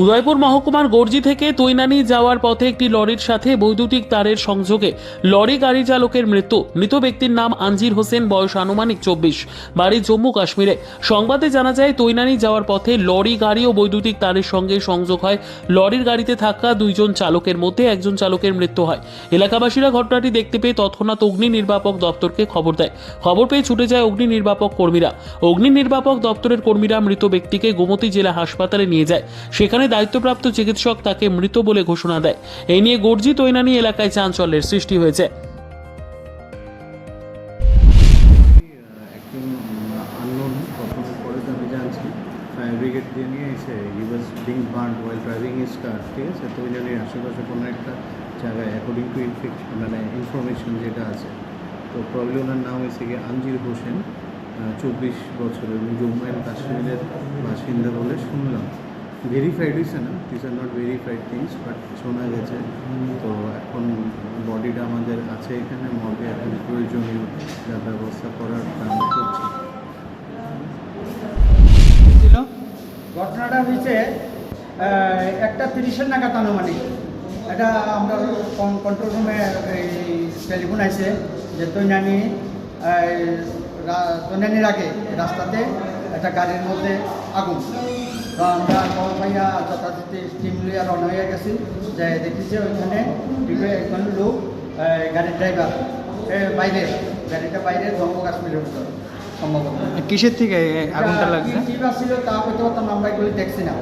উদয়পুর মহকুমার গর্জি থেকে তৈনানি যাওয়ার পথে একটি লরির সাথে বৈদ্যুতিক তারের সংযোগে লরি গাড়ি চালকের মৃত্যু। মৃত ব্যক্তির নাম আনজির হোসেন, বয়স আনুমানিক চব্বিশ। বাড়ি জম্মু কাশ্মীরে। সংবাদে জানা যায়, তৈনানি যাওয়ার পথে লরি, গাড়ি ও বৈদ্যুতিক তারের সঙ্গে সংযোগ হয়। লরির গাড়িতে থাকা দুইজন চালকের মধ্যে একজন চালকের মৃত্যু হয়। এলাকাবাসীরা ঘটনাটি দেখতে পেয়ে তৎক্ষণাৎ অগ্নি নির্বাপক দপ্তরকে খবর দেয়। খবর পেয়ে ছুটে যায় অগ্নি নির্বাপক কর্মীরা। অগ্নি নির্বাপক দপ্তরের কর্মীরা মৃত ব্যক্তিকে গোমতী জেলা হাসপাতালে নিয়ে যায়। সেখানে দায়িত্বপ্রাপ্ত চিকিৎসক তাকে মৃত বলে ঘোষণা দেয়। এই নিয়ে গর্জি তৈনানি এলাকায় চাঞ্চল্যের সৃষ্টি হয়েছে। আশেপাশে কোনো একটা জায়গায় মানে যেটা আছে, তো প্রবলি ওনার নাম হয়েছে হোসেন চব্বিশ বছর এবং জম্মু কাশ্মীরের বাসিন্দা বলে শুনলাম। ভেরিফাইড হয়েছে না this are not verified things but শোনা গেছে। তো এখন বডিটা আমাদের আছে এখানে মর্গে এখন প্রয়োজনীয় যা ব্যবস্থা করার আমরা করছি। ঘটনাটা হয়েছে একটা তিরিশের নাগাদ আনুমানিক। এটা আমরা কন্ট্রোল রুমে টেলিফোন আইছে যে তৈনানি তৈনানির আগে রাস্তাতে একটা গাড়ির মধ্যে আগুন। তো আমরা খবর পাইয়া যথাযথ টিম লিয়া রওনা হয়ে গেছি যে দেখি যে ওইখানে একজন লোক গাড়ির ড্রাইভার বাইরে গাড়িটা বাইরে জম্মু কাশ্মীরের সম্ভবত। কিসের থেকে আগুনটা লাগছে? ছিল তা হয়তো তো আমরা এগুলি দেখছি না।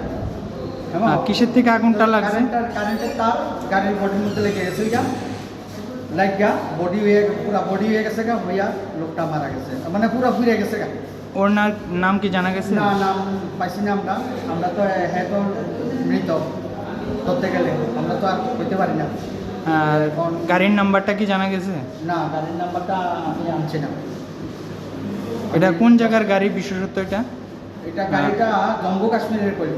কিসের থেকে আগুনটা লাগছে? কারেন্টের কারেন্টের তার গাড়ির বডির মধ্যে লেগে গেছে লাইক গা বডি হয়ে পুরা বডি হয়ে গেছে গা হইয়া লোকটা মারা গেছে। মানে পুরা ফুরে গেছে গা। ওর না- নাম কি জানা গেছে? না নাম পাইছি না আমরা। আমরা তো হ্যাঁ তো মৃত। ধরতে গেলে। আমরা তো আর হইতে পারি না। আর গাড়ির নাম্বারটা কি জানা গেছে? না গাড়ির নাম্বারটা আমি আনছি না। এটা কোন জায়গার গাড়ি বিশেষত্ব এটা? এটা গাড়িটা জম্মু কাশ্মীরের করি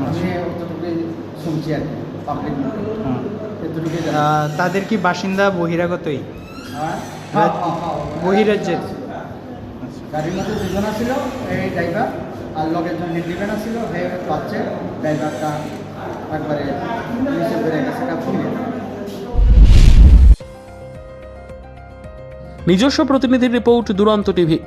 আমি অতটুকু শুনছি আর কি পাবলিক তাদের কি বাসিন্দা বহিরাগতই? হ্যাঁ। হ্যাঁ, হ্যাঁ। বহিরাজ্যের। গাড়ির মধ্যে দুজন ছিল এই ড্রাইভার আর লগের জন নির্দিবেন ছিল হে পাচ্ছে ড্রাইভারটা একবারে নিচে বেড়ে গেছে নিজস্ব প্রতিনিধির রিপোর্ট দুরন্ত টিভি।